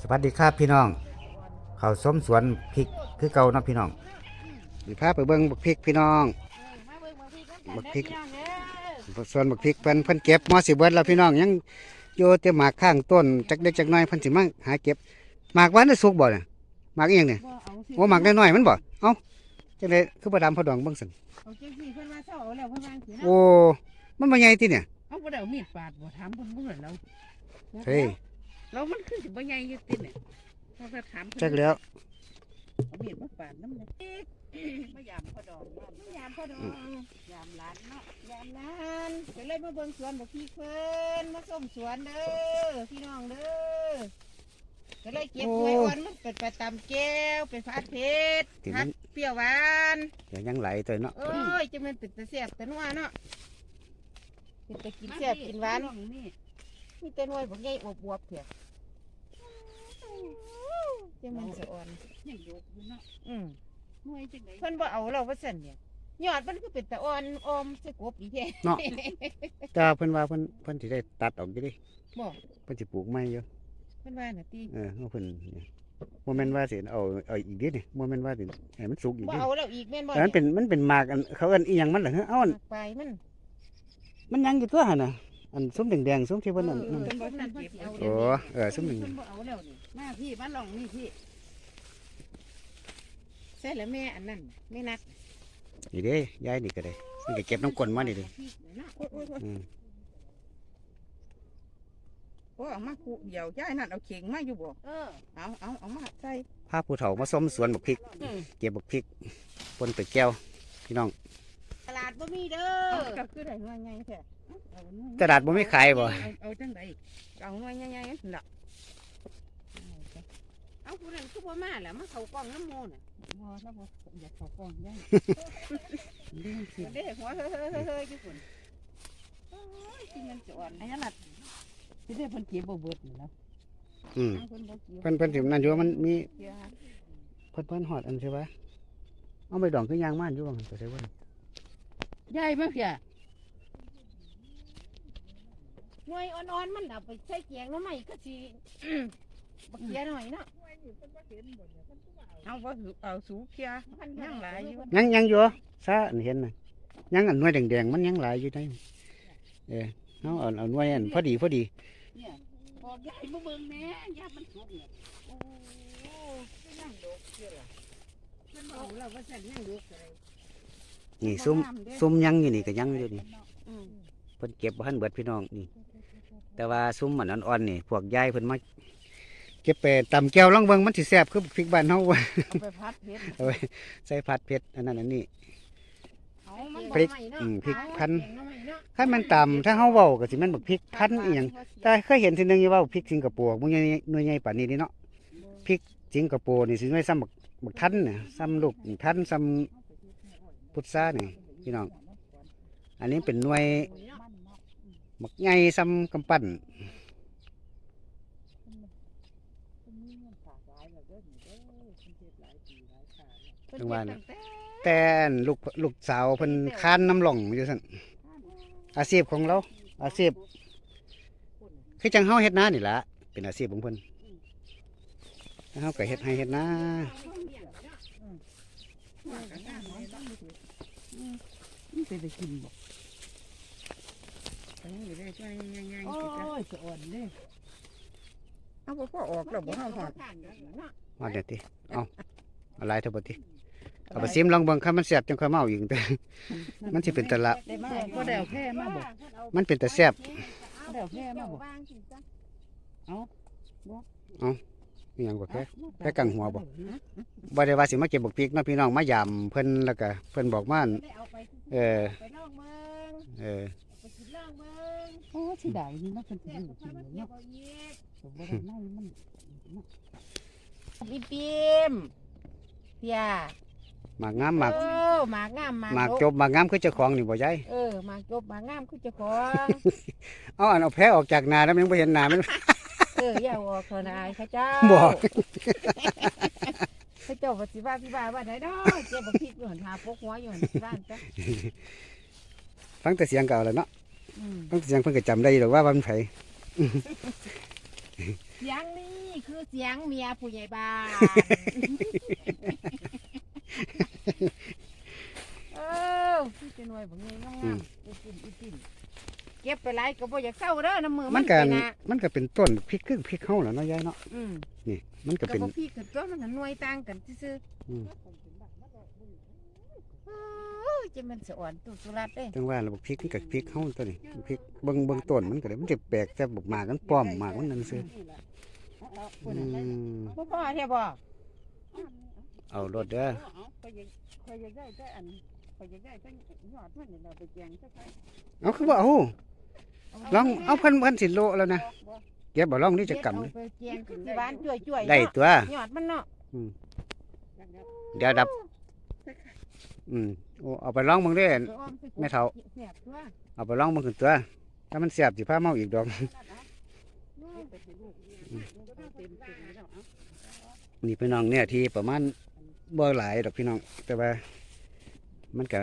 สวัสดีครับพี่น้อง เขาสมสวนพริกคือเก่าเนาะพี่น้องสิพาไปเบิ่งบักพริกพี่น้องบักพริกสวนบักพริกเพิ่นเพิ่นเก็บมอสิเบิดแล้วพี่น้องยังอยู่แต่หมากข้างต้นจักเล็กจักน้อยเพิ่นสิมาหาเก็บหมากหวานได้สุกบ่เนี่ยหมากอีหยังเนี่ยโอ้หมากน้อยๆมันบ่เอ้าจังได๋คือบ่ดำพอดองเบิ่งซั่นเอาจังซี่เพิ่นว่าเศร้าแล้วเพิ่นว่าสินะโอ้มันบ่ใหญ่ติเนี่ยเอาบ่ได้เอามีดปาดบ่ถามเพิ่นบ่เหมือนเราเฮ้ย แล้วมันคือสิบ่ใหญ่อยู่ติเนี่ยเราก็ถามเพิ่นจักแล้วเอามีดมาปาดน้ำเลยมายามพ่อดอกมายามพ่อดอกยามหลานเนาะยามหลานก็เลยมาเบิ่งสวนบ่พี่เพิ่นมาส้มสวนเด้อพี่น้องเด้อก็เลยเก็บหวยอ่อนมันเป็นไปตำแก้วเป็นผัดเผ็ดผัดเปรี้ยวหวาน เดี๋ยวยังไหลตัวเนาะโอ้ยจะมันเป็นตะแซ่บตะนัวเนาะเป็นตะกินแซ่บกินหวานมีแต่หน่วยบ่ใหญ่อวบๆเถอะ จะมันสะอ่อนยังยกอยู่เนาะอืมหน่วยจังได๋เพิ่นบ่เอาเราว่าซั่นเนี่ยยอดมันคือเป็นตะอ่อนออมใส่กบอีแท้เนาะ แต่ว่าเพิ่นว่าเพิ่นเพิ่นสิได้ตัดออกอยู่ดิบ่เพิ่นสิปลูกใหม่อยู่เพิ่นว่าน่ะติเออเอาเพิ่นเนี่ยบ่แม่นว่าสิเอาเอาอีกนิดนี่บ่แม่นว่าสิให้มันสุกอีกบ่นิดเอาเราอีกแม่นบ่แต่มันเป็นมันเป็นหมากอันเขาเอิ้นอีหยังมันล่ะฮะเอาอันไปมันมันยังอยู่ตัวหั่นน่ะ อันส้มแดงๆส้มที่เพิ่นนั่นนั่นเพิ่นบ่ทันเก็บเอาโอ้เออส้มแดงเพิ่นบ่เอาแล้วนี่มาพี่มาลองนี่พี่ใช่แล้วแม่อันนั้นแม่นักนี่เด้ยายนี่ก็ได้มันก็เก็บน้ำก้นมานี่เด้พี่เนาะโอ้ยโอ้ยโอ้ยอืมโอ้เอามาคูเดียวย้ายนั่นเอาเข่งมาอยู่บ่เออเอาเอาเอามาใส่พาผู้เฒ่ามาส้มสวนบักพริกอืมเก็บบักพริกปนไปแก้วพี่น้องตลาด บ่มีเด้เอาอก็คือได้หน่วยใหญ่แท้เอาหน่วยตลาดบ่มีขายบ่เอาเอาจังไดเอาหน่วยใหญ่ๆนั่นล่ะเอาผู้นั้นคือบ่มาแหละมาเข้ากล้องน้ำโมน่ะบ่แล้วบ่อยากเข้ากล้องย้ายดึงสิเด้หัวเฮ้ยเฮ้ยเฮ้ยเฮ้ยอยู่พุ่นโอ้ยที่มันจะอ่อนอันนั้นน่ะสิได้เพิ่นเก็บบ่เบิดนี่แล้วอืมเอาเพิ่นบ่เกี่ยวเพิ่นเพิ่นสินั่นอยู่ว่ามันมีเกี่ยวเพิ่นเพิ่นฮอดอันใช่ปะเอาไปดองคือยางม่านอยู่ว่าหั่นไปใส่เพิ่นย้ายมาเพียหน่วยอ่อนๆมันเอาไปใส่แกงหน่อไม้ก็สิ บักเกียหน่อยเนาะเอาบ่เอาสูเพียยังหลายอยู่ยังยังอยู่ซะอันเห็นน่ะยังอันหน่วยแดงๆมันยังหลายอยู่ได้เออเอาเอาเอาหน่วยอันพอดีพอดีเนี่ยบอกย้ายบ่เบิ่งแหน่ยามันสุกเนี่ยโอ้ยังดกเกี่ยวล่ะเพิ่นบ่เอาแล้วว่าซั่นยังดกเลย นี่ซุ่มซุ่มยังอยู่นี่ก็ยังอยู่นี่อืมเพิ่นเก็บบ่ทันเบิดพี่น้องนี่ แต่ว่าซุ่มมันอ่อนๆนี่ พวกยายเพิ่นมาเก็บไปตำแก้วลองเบิ่งมันสิแซ่บคือพริกบ้านเฮาเอาไปพัดเผ็ดเอาไว้ใส่ผัดเผ็ดอันนั้นอันนี้เอามันพริกหน่อไม้เนาะอืมพริกพันธุ์แกงหน่อไม้เนาะถ้ามันตำถ้าเฮาเว้าก็สิแม่นบักพริกพันธุ์อีหยังแต่เคยเห็นทีนึงอยู่ว่าพริกสิงคโปร์บ่ใหญ่หน่วยใหญ่ปานนี้นี่เนาะพริกสิงคโปร์นี่สิหน่วยซ้ำบักบักทันน่ะซ้ำลูกทันซ้ำ พุทรานี่พี่น้อง อันนี้เป็นหน่วยบักใหญ่ซ้ำกำปั้นเพิ่นจังหวะเก็บน่ะตั้งแต่แต่อันลูกลูกสาวเพิ่นค้านน้ำหล่องอยู่ซั่นอาชีพของเรา อาชีพคือจังเฮาเฮ็ดนานี่ล่ะเป็นอาชีพของเพิ่นเฮาก็เฮ็ดให้เฮ็ดนามัน เป็นได้กินบ่อันนี้อยู่ได้ช่วยง่ายๆโอ้สิจ๊ะยสะอ่อนเด้เอาบ่พอออกแล้วบ่เฮาฮอดมาเดี๋ยวติเอาเอาหลายเท่าบ่ติเอาไปซิมลองเบิ่งคันมันแซ่บจังค่อยมาเอาอีกแต่มันสิเป็นตะละได้มาบ่ได้เอาแพร่มาบ่มันเป็นตะแซ่บเดี๋ยวแพร่มาบ่อี หยังบ่แค่แค่กังหัวบ่บ่ได้ว่าสิมาเก็บบักพริกเนาะพี่น้องมายามเพิ่นแล้วก็เพิ่นบอกมาอั่นเออไปลองเบิ่งเออไปกินลองเบิ่งโอ้สิได้นี่เนาะเพิ่นสิอยู่กินมันเนาะเก็บเอาอีกผมบ่ได้ไล่มันพี่ปิมเปียหมากงามหมากเออหมากงามหมากหมากดกจบหมากงามคือเจ้าของนี่บ่ยายเออหมากจบหมากงามคือเจ้าของเอาอันเอาแพ้ออกจากนาแล้วมันยังบ่เห็นหน้ามัน เอออย่าออกเถอะนายข้าเจ้าบอกข้าเจ้าปฏิบัติพิบาว่าไหนเนาะเจ็บบักพริกอยู่หันหาพกหัวอยู่หันที่บ้านจ้ะฟังแต่เสียงเก่าแล้วเนาะอืมฟังแต่เสียงเพิ่นก็จำได้อยู่ดอกว่าว่ามันไผเสียงนี่คือเสียงเมียผู้ใหญ่บ้านเออพี่จะหน่วยบ่เงี้ยงามๆอีกินอีกินเก็บไปหลายก็บ่อยากเศร้าเด้อน้ำมือมัมันนก็ไปนะมันก็เป็นต้นพริกครึ่งพริกเฮาแล้วเนาะยายเนาะอืมนี่มันก็ก็เป็นบ่พี่กับตัวมันก็หน่วยต่างกันซื่ออืมๆโอ้ยจะมันสะอ่อนตุสุรัตเด้จังว่าระบบพริกมันก็พริกเฮาตัวนี้พริกเบิ่งเบิ่งต้นมันก็ได้มันจะแปลกแต่บ่หมากมันป้อมหมากมันนั่นซื่ออืมบ่พอแท้บ่เอารถเด้อคอยอยากคอยอยากได้แต่อันคอยอยากได้แต่ยอดมันนี่เราไปแกงสักไปเอาคือบ่เอา ลองเอาเพิ่นเพิ่นสิโลแล้วนะเก็บบ่ลองนี่จะกำเอาเลยไปแกงคือสิหวานจ่วยๆได้เนาะตัว ยอดมันเนาะเดี๋ยวดับ อืมโอ้เอาไปลองเบิ่งเด้อไปอ้อมใส่กบแม่เฒ่าแซ่บตัวเอาไปลองเบิ่งขึ้นตัว ถ้ามันแซ่บสิพาเมาอีกดอกนี่พี่น้องเนี่ยที่ประมาณบ่หลายดอกพี่น้อง แต่ว่า มันก็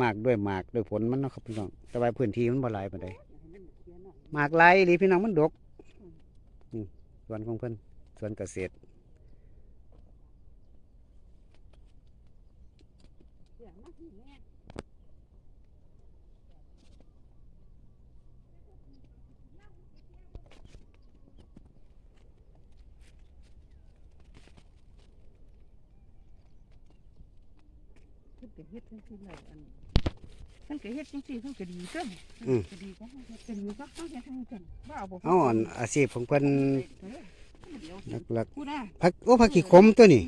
มากด้วยหมากด้วยผลมันเนาะครับพี่น้อง แต่ว่าพื้นที่มันบ่หลายปานใด หมากหลายอีหรือพี่น้องมันดกนี่สวนของเพิ่อนสวนเกษตรเพิ่นเฮ็ดจังซี่แล้วอันเพิ่นก็เฮ็ดจังซี่เพิ่นก็ดีเด้ออืม ก็ดีก็เฮ็ดก็ดีก็เฮาเฮ็ดทั้งกันบ่เอาบ่เอาอันอาชีพของเพิ่นหลักกูได้ๆผักโอ้ผักขี้ขมตัวนี้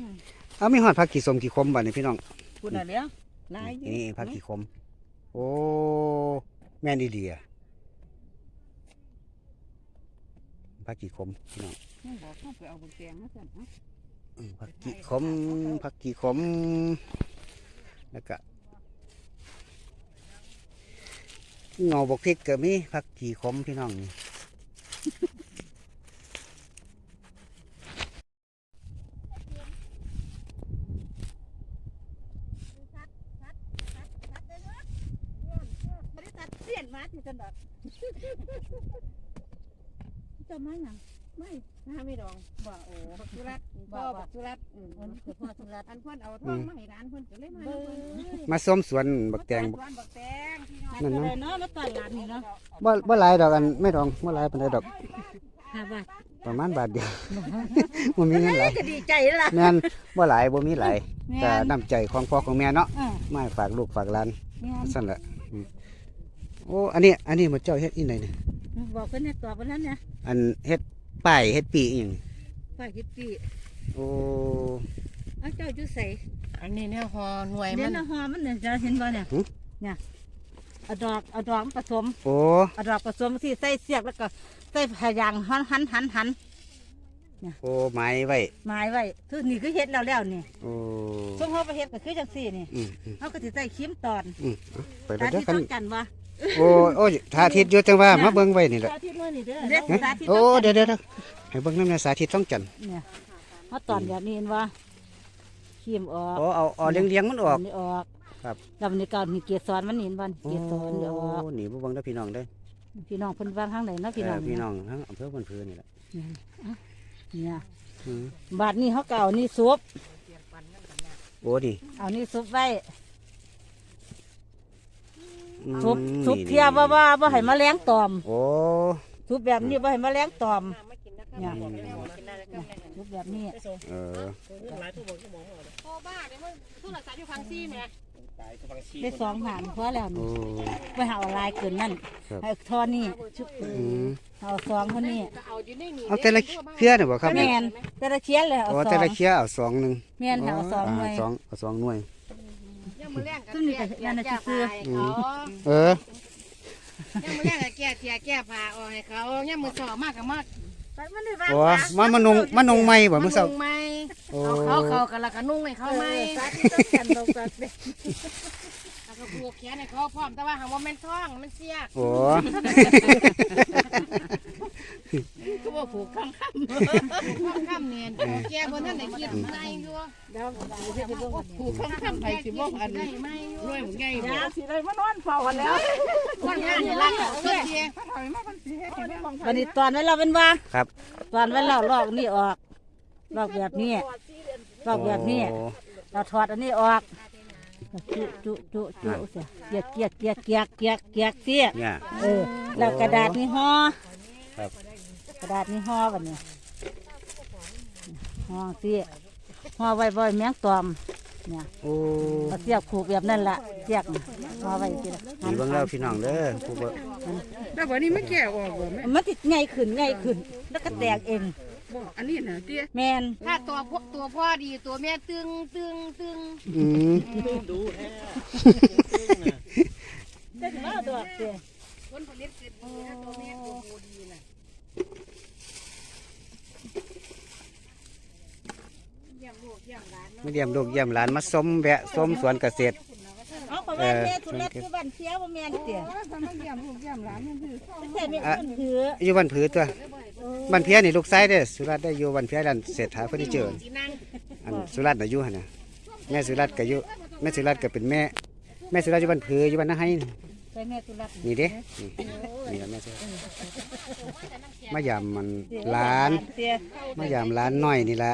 เอามีฮอดผักขี้สมขี้ขมบัดนี้พี่น้องกูน่ะแล้วหลายอยู่นี่ผักขี้ขม โอ้แม่นอีเดียผักขี้ขมพี่น้องยังบอกเฮาไปเอาบ่แกงมาซั่นเอ้าอืมผักกีขมผักกีขมแล้วก็ เงาบกพริกก็มีผักขี่ขมพี่น้องนี่บริษัดเสียนมาที่จันดอกจะมาหยัง ไม่ถ้าไม่ดองบ่โอ้บักสุรัตบ่บักสุรัตอืมคือพ่อสุรัตอันเพิ่นเอาทองมาให้ร้านเพิ่นก็เลยมาเบิ่งมาส้มสวนบักแตงสวนบักแตงพี่น้องนั่นเนาะเนาะมาตอนหลานนี่เนาะบ่บ่หลายดอกอันไม่ดองบ่หลายปานใดดอกห้าบาทประมาณบาทเดียวบ่มีเงินหลายก็ดีใจล่ะแม่นบ่หลายบ่มีหลายแม่แต่นน้ำใจของพ่อของแม่เนาะอ่ามาให้ฝากลูกฝากหลานแม่นสั่นละอืมโอ้อันนี้อันนี้หมดเจ้าเฮ็ดอีไหนเนี่ยบอกเพิ่นให้ตอบเพิ่นนั้นนะอันเฮ็ด ป้ายเฮ็ดปีอีหยังฝ่ายคิดปีโอ้เอาเจ้าอยู่ใส่อันนี้เนี่ยหอหน่วยเดี๋มัยวนนะฮอมันเนี่ยจะเห็นบ่เนี่ยเนี่ยเอาดอกเอาดอกผสมโอ้เอาดอกผสมที่ใส่เสียกแล้วก็ใส่พยางหันหันหันหันโอ้ไม้ไว้หมายไว้คือนี่คือเฮ็ดแล้วแล้วนี่โอ้ช่วงเฮาไปเฮ็ดก็คือจังซี่นี่อืมอืมเฮาก็สิใส่ครีมตอนอืมเอาไปตาเด้อที่เด้อกันต้องกันบ่ โอ้โอ้ยถ้าอาทิตย์อยู่จังว่ามาเบิ่งไว้นี่แหละตาที่มื้อนี่เด้อเด้อฮะตาที่โอ้ต้องกันเดี๋ยวเดี๋ยวเดี๋ยวให้เบิ่งน้ำในสาธิตต้องจันทร์เนี่ยเฮาตอนแบบนี้เห็นบ่ครีมออกโอ้เอาเอาเลี้ยงเลี้ยงๆมันออกนนี้ออกครับ แล้วมันนี่ก็มีเกสรมันนี่เห็นบ่โอ้เกสรนี่ออกนี่บ่เบิ่งเด้อพี่น้องเด้อพี่น้องเพิ่นวางทางไหนเนาะพี่น้องเออพี่น้องทั้งอำเภอบันพือนี่แหละเนี่ยอืมบาดนี้เฮาก็เอานี่ซุปโอ้นี่เอานี่ซุปไว้ อืมซุปซุปนี่เทียบ่ว่าบ่ให้แมลงตอมโอ้ซุปแบบนี้บ่ให้แมลงตอมมากินนะคเนี่ยรับซุปแบบนี้เออพ่อบ้าเนี่ยมันโทรศัพท์อยู่ฟังซี่แม่ได้สองหานพอแล้วโอ้นี่ไปหาออนไลน์เกินนั่นครับให้ทอนี่ชุบอืมเอาสองคนนี้ก็เอาอยู่ในนี่เอาแต่ละเครือเนี่ยบ่ครับแม่นแต่ละเชียนเลยเอาโอ้สอแต่งละเครือเอาสองหนึงแม่นค่ะเอาสองหน่วยาสองเอาสองหน่วยยัง มือแรงกันซึ่งนี่ก็นั่นน่ะซื่อเขาเออ ยังมือแรงกับแก่เทียแก่ผ้าออกให้เขายังมือสอบมากกับมากมันได้บ้างโอ้มันมานุงมานุงใหม่บ่มื้อเช้านุ่งไหมโอ้เอาเขาเขากันแล้วก็นุ่งให้เขาไหมสาธิตต้อง กันตรงกันแล้วก็ผูกแขนให้เขาพร้อมแต่ว่าหางว่าแม่นท้องมันเสียโอ้ก็บ่ผูกข้างข้างข้ามข้ามเนียนแกบนนั่นไหนคิดไม่อยู่เดี๋ยวผูกข้างข้างไปสิบ่อันได้ไม่อยู่รวยเหมือนไงบ่สิได้มานอนเฝ้ากันแล้วคนงานนี่รักเพื่อนเสียวันนี้ตอนไว้เราเป็นว่าครับ ตอนไว้เราลอกนี่ออกลอกแบบนี้ลอกแบบนี้โอ้เราถอดอันนี้ออก จุจุจุจุเสียเกียกเกียกเกียกเกียกเกียกเกียกเสียเนี่ย เออแล้วกระดาษนี่ห่อครับ กระดาษนี่ห่อแบบนี้ห่อเสียห่อไว้บ่อยแมงตอมเนี่ยโอ้เอาเสียบผูกแบบนั่นล่ะเสียกน่ะห่อไว้สิล่ะมีเบิ่งแล้วพี่น้องเด้อผู้เบิ่งแต่วันนี้ไม่แก่ออกบ่แม่มันติดใหญ่ขึ้นใหญ่ขึ้น แล้วก็แตกเอง บ่อันนี้น่ะเตี้ยแมนถ้าตัวพ่อตัวพ่อดีตัวแม่ตึงตึงตึงอืมได้ถึงแล้วตัวเสียคนผลิตเกิดดีถ้าตัวแม่ตัวโบดีน่ะเยี่ยมลูกเยี่ยมหลานเนาะมาเยี่ยมลูกเยี่ยมหลานมาส้มแวะส้มสวนเกษตร เอาไปแม่แม่ทุเรศคือบ้านเสียบ่แม่นเตี้ยทำให้เยี่ยมลูกเยี่ยมหลานนี่คือแค่แม่คนถืออยู่บ้านผือตัวบ้านเพียนี่ลูกชายเด้อสุรัตน์ได้อยู่บ้านเพียด้านเศรษฐาเฟอร์นิเจอร์สีนั่งอันสุรัตน์น่ะอยู่หั่นน่ะแม่สุรัตน์ก็อยู่แม่สุรัตน์ก็เป็นแม่ แม่สุรัตน์อยู่บ้านผืออยู่บ้านนาไห้นี่ไปแม่ทุเรศนี่เด้นี่นี่ล่ะแม่สุรัตน์มายามมันหลาน เตี้ยมายามหลานน้อยนี่ละ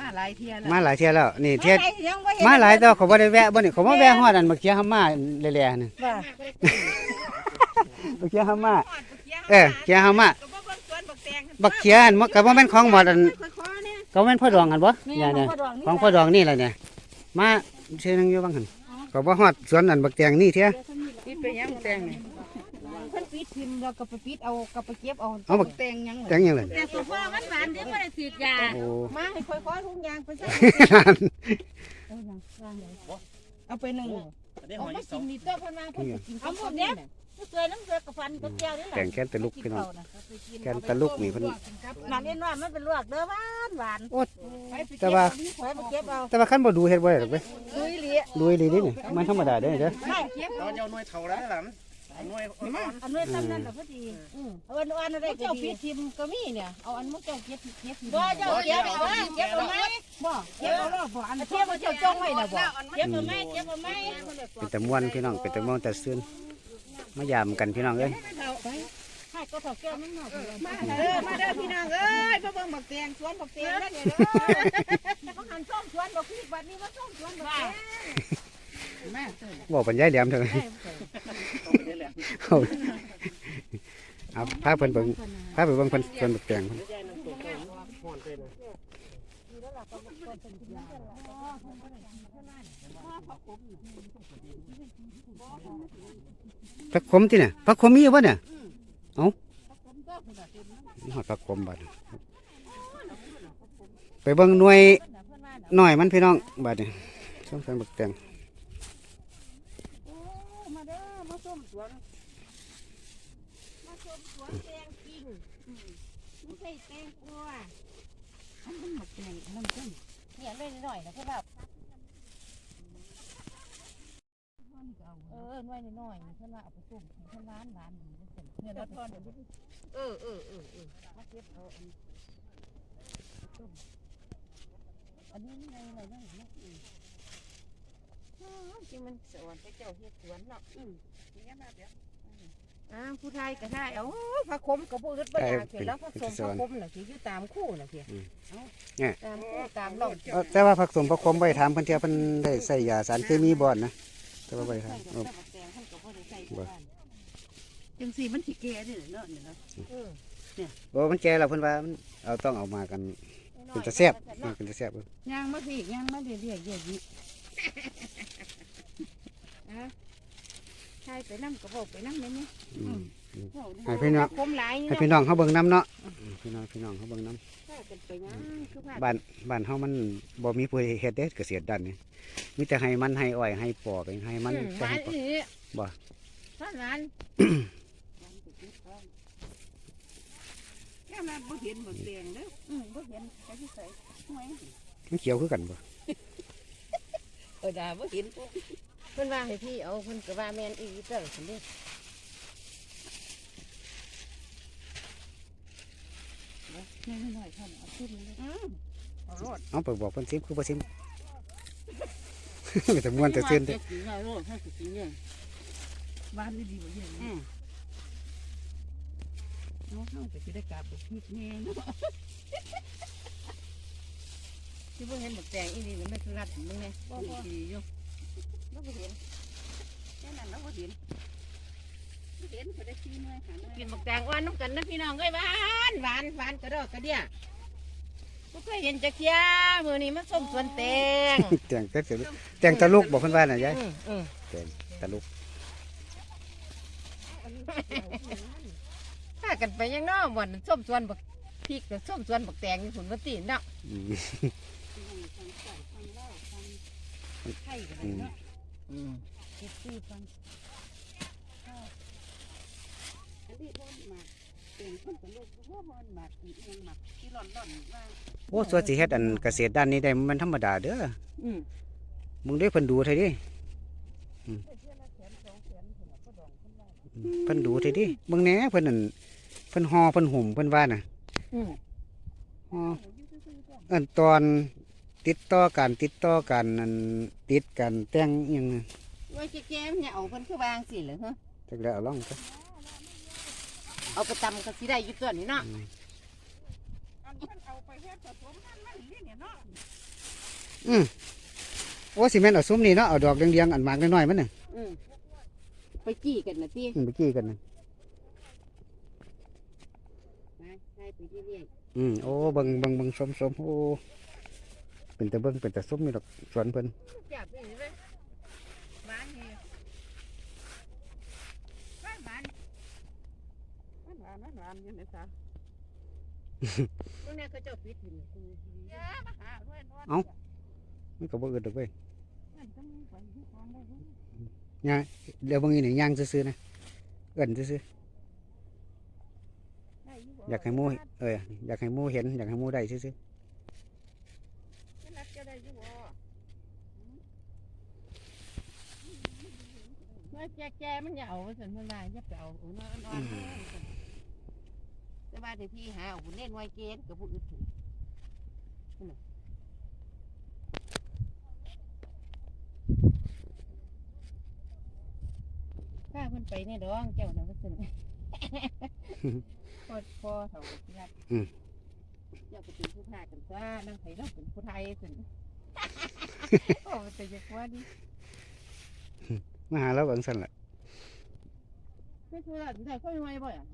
มาหลายเที่ยแล้วมาหลายเที่ยแล้วนี่เที่ยยังบ่เห็นมาหลายแต่ว่าเขาบ่ได้แวะบ่นี่เขามาแวะฮอดอันเมื่อกี้หามาแล่ๆนี่ว่าเมื่อกี้หามาเออเกี้ยหามาก็บ่เบิ่งสวนบักแตงบักเขียอันมันก็บ่แม่นของหมดอันค่อยๆเนี่ยก็บ่แม่นพ่อดองอันบ่แม่เนี่ยเนี่ยพ่อดองนี่ของพ่อดองนี่แหละเนี่ยมาเชื่อนึงอยู่บางหันก็บ่ฮอดสวนอันบักแตงนี่เที่ยนี่ไปยังแตงนี่ เพิ่นปิดทิมแล้วก็ไปปิดเอาก็ไปเก็บเอาเอาบักแตงยังแตงหยังเลยแต่ตัวพ่อมันหวานเดี๋ยวบ่ได้ฉีดยาโอ้ มาให้ค่อยๆทุกอย่างไปใส่เอาไปหนึ่งเอามากินนี่ตัวเพิ่นมาเพิ่นสิกินเอาหมดเนี้ยเกลือน้ำเกลือกับฟันกับแก้วนี่แหละแตงแค่นตะลุกพี่น้องแค่นตะลุกนี่เพิ่นน้ำเย็นว่ามันเป็นลวกเด้อหวานหวานแต่ว่าไว้มาเก็บเอาแต่ว่าคันบ่ดูเฮ็ดบ่ได้ดอกเว้ยลุยเหลีดูอีหลีนี่นี่มันธรรมดาเด้อเด้อ ไม่เราจะเอาหน่วยเท่าแล้วหล่ะ หน่วยอ่อนอันนี้ซ้ำนั่นน่ะพอดีเอาอันอันอะไรก็เจ้าดีปิดทิมก็มีเนี่ย เอาอันมุกเจ้าเก็บเก็บบ่เจ้าเก็บเอาไว้เก็บเอาไหมบ่เก็บเอาแล้วบ่อันเก็บเอาเจ้าจ้องไว้น่ะบ่เก็บเอาไหมเก็บเอาไหมเป็นตะม่วนพี่น้องเป็นตะม่วนแต่ซื่นมายามกันพี่น้องเอ้ยให้ก็ถอดแก้วมันหน่อยมาเด้อมาเด้อพี่น้องเอ้ยมาเบิ่งบักแตงสวนบักแตงนั่นเด้อแต่เขาหันส้มสวนบักพริกบัดนี้มาส้มสวนบักแตงแม่ บอกบรรยายแหลมเถอะเอาเอาพาเพิ่นเบิ่งพาไปเบิ่งเพิ่นเพิ่นบักแตงเพิ่นผักขมที่เนี่ยผักขมมีอยู่บ่เนี่ยเอ้าหอดผักขมบัดไปเบิ่งหน่วยหน่อยมันพี่น้องบัดเนี้สงสัยบักแตง มาเด้อมาส้มสวนมาส้มสวนแตงจริงไม่ใช่แตงกลัว อันนั้นหมกแตงอันนั้นต้น เนี่ยเลยหน่อยนะพี่แบบเออหน่อยหน่อยเพิ่นว่าเอาไปส้มเพิ่นร้านร้านดีเพิ่นเนี่ยแล้วทอนเออเออเออเออมาเก็บเอาอันส้มอันนี้ไงอะไรนั่นนะอืมอ๋อจริงมันสวนไปเจ้าเฮ็ดสวนเนาะอืมอย่มาเดี๋ยว อ่าผู้ไทยก็ได้เอาผักขมกับผู้อึดบ่อยากเห็นแล้วผักสมผักขมน่ะสิอยู่ตามคู่น่ะพี่ตามคู่ตามหลอกเอ้าแต่ว่าผักสมผักขมไปถามเพิ่นเที่ยเพิ่นได้ใส่ยาสารเคมีบ่อนนะแต่ว่าบ่ได้ถามเอ้าบ่จังสี่มันสิแก่เด้อเนาะเนี่ยเนาะโอ้มันแก่แล้วเพิ่นว่ามันเอาต้องเอามากันเป็นตะแซ่บเออเป็นตะแซ่บเออย่างมาพี่ย่างมาเรื่อยๆเรื่อย ใช่ไปนั่งกระบอกไปนั่งเนี่ยอืมๆให้พี่น้องคมหลายให้พี่น้องเขาเบิ่งน้ำเนาะอืมพี่น้องพี่น้องเขาเบิ่งน้เป็นไปยังคือว่าำบ้านบ้านเฮามันบ่มีผู้เฮ็ดเด้เกษตรด้านนี้มีแต่ให้มันให้อ้อยให้ปอกให้มันแต่ร้าให้นปอกอีบ่ร้านร้านๆแค่มาบ่เห็นบ่แตงเด้ออืมบ่เห็นไปที่ใส่หวยมันเขียวคือกันบ่เออดาบ่เห็นเพิ่นว่าให้พี่เอาเพิ่นก็ว่าแม่นอีเตอร์ซั่นเด้น้อยๆท่านเอาขึ้นเลยอืมเอาโลดเอาไปบอกเพิ่นซิมคือบ่ซิมก็จะม่วนแต่ซื่นเด้อกินง่ายโลดให้กินเนี่ยบ้านนี่ดีกว่าเยอะอืมน้องน้องจะสิได้กราบบอกพี่แม่เนาะที่บ่เห็นบักแตงอีนี่มันไม่คือรัดมึงไงบ่บ่ดีอยู่ เราบ่เห็นแค่นั้นเราบ่เห็นเห็นก็ได้ขี้น้อยหาน้อยกินบักแตงอ่อนน้ำกันนะพี่น้องเอ้ยหวานหวานหวานกระดอกกระเดี่ยบ่เคยเห็นจักเที่ยมื้อนี้มันส้มสวนแตงแต่งแต่งแต่งตะลุกบอกเพิ่นว่าน่ะยายอืมอืมแต่งตะลุกถ้ากันไปยังน้อบ่อนส้มสวนบักพริกกับส้มสวนบักแตงนี่ผุนบ่ตีนเนาะอืม ไข่กันอืมเนาะ อืมเก็บซื้อฟังอันนี้บ่มาเป็นคนตลกบ่บ่มาอีกยังมาที่ร้อนๆว่าโอ้ส่วนสิเฮ็ดอันเกษตรด้านนี้ได้มันธรรมดาเด้ออืมมึงได้เพิ่นดูเท่าดิอืมเพิ่นดูเท่าดิมึงแหน่เพิ่นนั่นเพิ่นฮอเพิ่นห่มเพิ่นว่าน่ะอืมฮออันตอน ติดต่อกันติดต่อกันอันติดกันแต่งอิหยังน่ะว่าแก่ๆมันเนี่ยเอาเพิ่นคือวางสิเหรอฮะจักแล้วเอาลองซะเอาไปตำก็สิได้อยู่ตัวนี้เนาะอืมอันเพิ่นเอาไปเฮ็ดผสมนั่นมันนี่เนี่ยเนาะอืมโอ้สิแม่นเอาซุ้มนี่เนาะเอาดอกเรียงๆอันหมากน้อยๆมันน่ะอืมไปจี้กันนะพี่อืมไปกี้กันน่ะมาให้ไปเรื่อยอืมโอ้เบิ่งเบิ่งเบิ่งสมๆโอ้ เป็นแต่เบิ่งเป็นแต่ซุ้มนี่ดอกสวนเพิ่นจับนี่เลยหวานนี่หวานหวานมันหวานมันหวานอยู่ในสาตรงเนี้ยเขาเจ้าปิดอยู่นี่คืออย่ามาหาด้วยนอนเอ้ามันก็บ่อึดดอกเว้ยมันต้องมีไว้ที่ของได้เว้ยย่างเดี๋ยวบิ่งอีนี่ย่างซื่อๆนะเอิ้นซื่อได้อๆอยากให้มูเอ้ยอยากให้มูเห็นอยากให้มูได้ซื่อมันรักจะได้อยู่บ่ เมื่อแก่ๆมันอย่าเอาสันมันว่าอย่าไปเอาเอาน้อยอ่อนๆเลยแต่ว่าเดี๋ยวพี่หาเอาผู้เล่นไว้เกณฑ์กับผู้อื่นถึงนั่นน่ะข้าเพิ่นไปในดองเจ้าน่ะว่าซั่นพอพอเฒ่าสิรักเจ้าก็เป็นผู้พากันซะนางไผเราเป็นผู้ไทยซั่นโอ้แต่อยากว่านี่ๆ มาหาเราเบิ่งซั่นล่ะไม่คือว่าได้ค่อยไว้บ่อะ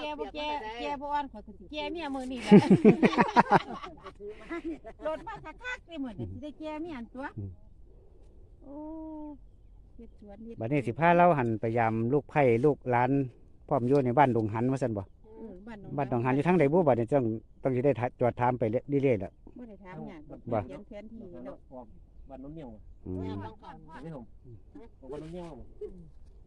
แกบ่แกแกบ่อ่อนขอยก็สิแกเมียมื้อนี้แหละรถมาคักๆนี่มื้อนี้สิได้แกเมียอันตัวโอ้ เฮ็ดสวนเฮ็ดบัดนี้สิพาเราหันไปยามลูกไผ่ลูกหลานพร้อมอยู่ในบ้านดงหันว่าซั่นบ่เออบ้านบ้านดงหันอยู่ทางใดบ่บัดนี้ต้องต้องสิได้ถาจอดถามไปเรื่อยๆล่ะ บ่ได้ถามหยังบ่ เขียนแผนที่เนาะวันนู้นเนี่ยอืมนี่ผมวันนู้นเนี่ย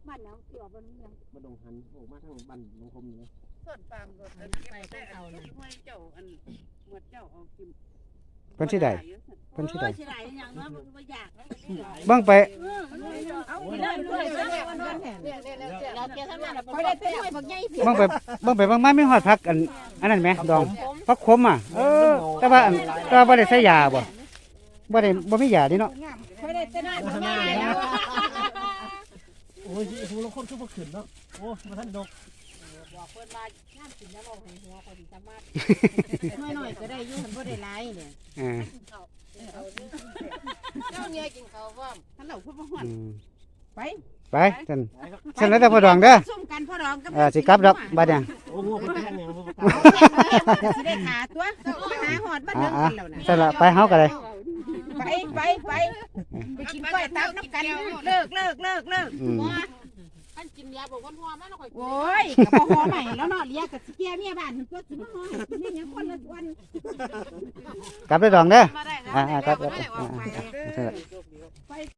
บ้านหนองเกี่ยวบ้านหนองมาดงหันโอ้มาทางบ้านลงคมอยู่ส่วนปามรถไปได้เอาเลยห้วยเจ้าอันหมวดเจ้าเอากิน เพิ่นสิได้อยู่ซั่นเพิ่นสิได้สิได้อย่างเนาะมันบ่อยากแล้วเบิ่งไปเอาเอาไปได้ได้เลเลยยเด้อมันนอนแท้เนี่ยๆเราแกทำงานแล้วไปบ่ได้ได้เต้เต้นนบักใหญ่สิเบิ่งไปเบิ่งไปเบิ่งมาไม่ฮอดพักอันอันนั้นไหมดองพักขมอะเออแต่ว่าอันแต่ว่าบ่ได้ใส่ยาบ่บ่ได้บ่มียาดิเนาะไปได้เต้นบักใหญ่แล้วโอ้ยหูลงคนคือพวกขืนเนาะโอ้มาท่านดก บอกเพิ่นว่าย่ามกินแล้วเอาให้หัวเขาสิสามารถน้อยๆก็ได้อยู่มันบ่ได้หลายเนี่ยอ่าเจ้าเนี่ยกินข้าวพร้อมถ้าเราพูดว่าหวานอืมไปไปซั่นซั่นแล้วแต่พ่อดองเด้อซุ่มกันพ่อรองกับเออสิกลับดอกบัดเนี่ย โอ้โหเป็นแค่เนี่ยพวกสิได้ขาตัวมาหาหอดบ้านอ่าเดิมอ่ากันแล้วนะซั่นละไปเฮาก็ได้ ไปไปไปไปกินกล้วยตับน้ำกันเลิกเลิกเลิกเลิกอืม ท่านกินยาบอกว่าพ่อมาแล้วค่อยโอ้ยกับพ่อใหม่แล้วเนาะเลี้ยกับสิเกียเมียบ้านตัวสิพ่อกินนี่ยังคนละวันกลับได้ดองเด้อมาได้แล้วอ่าอ่าครับได้แล้วอ่าออกไปอ่าซั่นละ